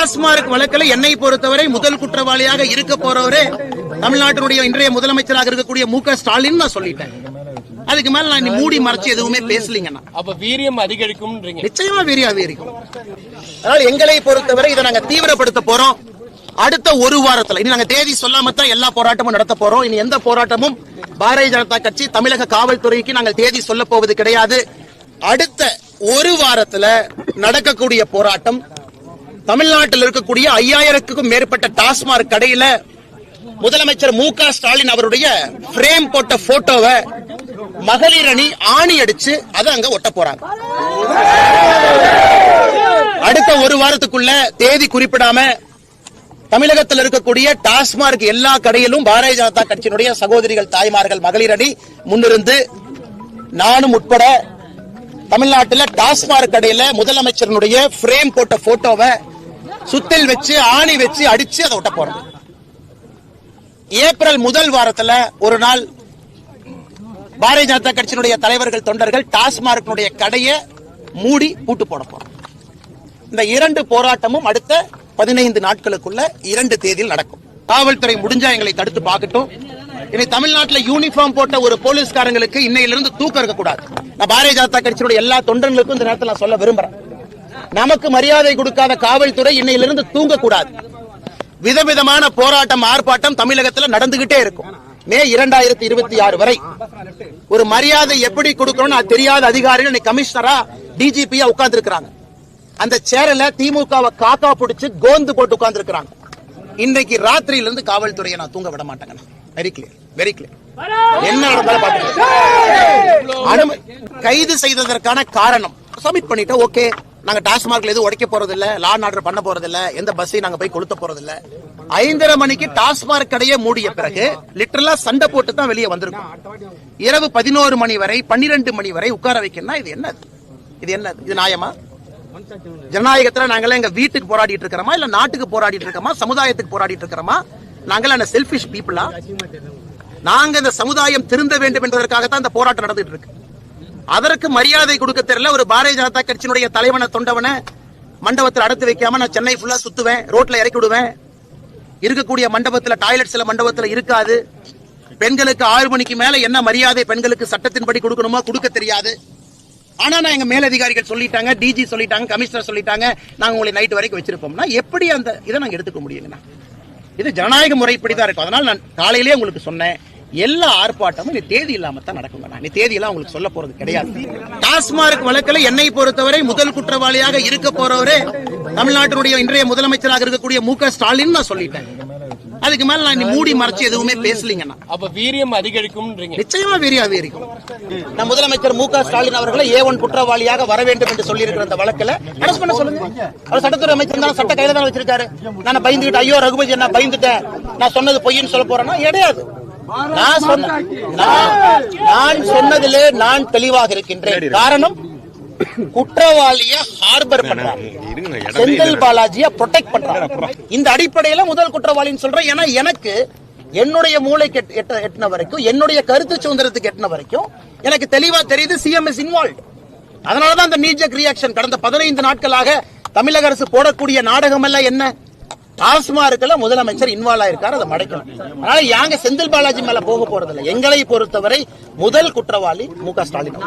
டாஸ்மார்க் வழக்கில் என்னை பொறுத்தவரை முதல் குற்றவாளியாக இருக்க போறவரே தமிழ்நாட்டினுடைய இன்றைய முதலமைச்சராக இருக்கக்கூடிய மு க ஸ்டாலின் நான் சொல்லிட்டேன். அதுக்கு மேல நான் மூடி மறைச்சு எதுவுமே பேசலீங்கண்ணா அப்ப வீரியம் அதிகரிக்கும்ன்றீங்க. நிச்சயமா வீரியா வீரிக்கும் அதனால எங்களை பொறுத்தவரை இதை நாங்க தீவிரப்படுத்த போறோம். அடுத்த ஒரு வாரத்துல இனி நாங்க தேதி சொல்லாம தான் எல்லா போராட்டமும் நடத்த போறோம். இனி எந்த போராட்டமும் பாரதிய ஜனதா கட்சி தமிழக காவல்துறைக்கு நாங்கள் தேதி சொல்ல போவது கிடையாது. அடுத்த ஒரு வாரத்துல நடக்கக்கூடிய போராட்டம் தமிழ்நாட்டில் இருக்கக்கூடிய ஐயாயிரத்துக்கும் மேற்பட்ட டாஸ்மாக் கடையில முதலமைச்சர் மு க ஸ்டாலின் அவருடைய பிரேம் போட்ட போட்டோவை மகளிர் அணி ஆணி அடிச்சு அதை அங்க ஒட்ட போறாங்க. அடுத்த ஒரு வாரத்துக்குள்ள தேதி குறிப்பிடாம தமிழகத்தில் இருக்கக்கூடிய டாஸ்மார்க் எல்லா கடையிலும் பாரதிய ஜனதா கட்சியினுடைய சகோதரிகள் தாய்மார்கள் மகளிர் அணி முன்னிருந்து நானும் உட்பட தமிழ்நாட்டில் டாஸ்மார்க் கடையில முதலமைச்சரனுடைய பிரேம் போட்ட போட்டோவை சுத்தில் வச்சு ஆணி வச்சு அடிச்சு அதை ஒட்ட போறது. ஏப்ரல் முதல் வாரத்துல ஒரு நாள் பாரதிய ஜனதா கட்சியினுடைய தலைவர்கள் தொண்டர்கள் டாஸ்மார்க்னுடைய கடையை மூடி பூட்டு போட போறோம். இந்த இரண்டு போராட்டமும் அடுத்த பதினைந்து நாட்களுக்குள்ள இரண்டு தேதியில் நடக்கும். காவல்துறை முடிஞ்சா எங்களை தடுத்து பார்க்கட்டும். இனி தமிழ்நாட்டில் யூனிஃபார்ம் போட்ட ஒரு போலீஸ்காரங்களுக்கு இன்னையிலிருந்து தூக்கம் இருக்கக்கூடாது. நான் பாரதிய ஜனதா கட்சியினுடைய எல்லா தொண்டர்களுக்கும் இந்த நேரத்தில் நான் சொல்ல விரும்புறேன். நமக்கு மரியாதை கொடுக்காத காவல்துறை இன்னையிலிருந்து தூங்கக்கூடாது. விதவிதமான போராட்டம் ஆர்ப்பாட்டம் தமிழகத்தில் நடந்துகிட்டே இருக்கும். மே இரண்டாயிரத்தி இருபத்தி ஆறு வரை. ஒரு மரியாதை எப்படி கொடுக்கணும்னு அது தெரியாத அதிகாரிகள் கமிஷனரா டிஜிபியா உட்கார்ந்து இருக்கிறாங்க அந்த சேரல திமுகவை காக்கா பிடிச்சு கோந்து போட்டு உட்கார்ந்து இருக்கிறாங்க இன்னைக்கு ராத்திரியில இருந்து காவல்துறையை நான் தூங்க விட மாட்டேங்க. வெரி கிளியர் வெரி கிளியர் என்ன நடந்தாலும் கைது செய்ததற்கான காரணம். சப்மிட் பண்ணிட்டோம் ஓகே நாங்க டாஸ்மார்க்ல எதுவும் உடைக்க போறதில்ல லான் லா ஆர்டர் பண்ண போறதில்ல எந்த பஸ்ஸையும் நாங்க போய் கொளுத்த போறதில்ல. ஐந்தரை மணிக்கு டாஸ்மார்க் கடையை மூடிய பிறகு லிட்டரலா சண்டை போட்டு தான் வெளியே வந்திருக்கோம். இரவு பதினோரு மணி வரை பன்னிரண்டு மணி வரை உட்கார வைக்கணும்னா இது என்னது? இது என்னது? இது நியாயமா? ஜனநாயகத்துல நாங்களாம் எங்க வீட்டுக்கு போராடிட்டு இருக்கிறோமா? இல்ல நாட்டுக்கு போராடிட்டு இருக்கோமா? சமுதாயத்துக்கு போராடிட்டு இருக்கிறோமா? நாங்களே என்ன செல்பிஷ் பீப்புளா நாங்க இந்த சமுதாயம் திருந்த வேண்டும் என்பதற்காகத்தான் இந்த போராட்டம் நடந்துட்டு இருக்கு. அதற்கு மரியாதை கொடுக்க தெரியல. ஒரு பாரதிய ஜனதா கட்சியினுடைய தலைவனை தொண்டவனை மண்டபத்தில் அடைத்து வைக்காம நான் சென்னை ஃபுல்லா சுத்துவேன் ரோட்ல இறக்கி விடுவேன். இருக்கக்கூடிய மண்டபத்துல டாய்லெட் சில மண்டபத்துல இருக்காது. பெண்களுக்கு ஆறு மணிக்கு மேல என்ன மரியாதை பெண்களுக்கு சட்டத்தின்படி கொடுக்கணுமோ கொடுக்க தெரியாது. ஆனா நான் எங்க மேலதிகாரிகள் சொல்லிட்டாங்க டிஜி சொல்லிட்டாங்க கமிஷனர் சொல்லிட்டாங்க நாங்க உங்களை நைட் வரைக்கும் வச்சிருப்போம்னா எப்படி அந்த இதை நாங்க எடுத்துக்க முடியுங்கண்ணா? இது ஜனநாயக முறைப்படி தான் இருக்கும். அதனால நான் காலையிலேயே உங்களுக்கு சொன்னேன். எல்லா ஆர்ப்பாட்டமும் நீ தேதி இல்லாம தான் நடக்குங்க நீ தேதி எல்லாம் உங்களுக்கு சொல்ல போறது கிடையாது. டாஸ்மார்க் வழக்கில் என்னை பொறுத்தவரை முதல் குற்றவாளியாக இருக்க போறவரே தமிழ்நாட்டினுடைய இன்றைய முதலமைச்சராக இருக்கக்கூடிய மு க ஸ்டாலின் நான் சொல்லிட்டேன். அதுக்கு மேல நான் மூடி மறைச்சு எதுவுமே பேசலீங்கண்ணா அப்ப வீரியம் அதிகரிக்கும்ன்றீங்க. நிச்சயமா வீரியா வீரிக்கும் நான் முதலமைச்சர் மு க ஸ்டாலின் அவர்களை ஏ ஒன் குற்றவாளியாக வர வேண்டும் என்று சொல்லியிருக்கிற அந்த வழக்குல அரெஸ்ட் பண்ண சொல்லுங்க. அவர் சட்டத்துறை அமைச்சர் தான் சட்ட கையில தான் வச்சிருக்காரு. நான் பயந்துகிட்டு ஐயோ ரகுபதி நான் பயந்துட்டேன். நான் சொன்னது பொய்ன்னு சொல்ல போறேன்னா கிடையாது நான் சொன்ன நான் நான் சொன்னதிலே நான் தெளிவாக இருக்கின்றேன். காரணம் குற்றவாளிய ஹார்பர் பண்றாங்க. செந்தில் பாலாஜிய ப்ரொடெக்ட் பண்றாங்க. இந்த அடிப்படையில முதல் குற்றவாளின்னு சொல்றேன். ஏன்னா எனக்கு என்னுடைய மூளைக்கு எட்ட- எட்ட- எட்டின வரைக்கும் என்னுடைய கருத்து சுதந்திரத்துக்கு எட்டின வரைக்கும் எனக்கு தெளிவா தெரியுது சிஎம் இஸ் இன்வால்வ் அதனாலதான் அந்த நீஜக் ரியாக்ஷன் கடந்த பதினைந்து நாட்களாக தமிழக அரசு போடக்கூடிய நாடகம் எல்லாம் என்ன? டாஸ்மார்க்ல முதலமைச்சர் இன்வால்வ் ஆயிருக்காரு அதை மடைக்கணும். அதனால யாங்க செந்தில் பாலாஜி மேல போக போறதில்லை. எங்களை பொறுத்தவரை முதல் குற்றவாளி மு க ஸ்டாலின்.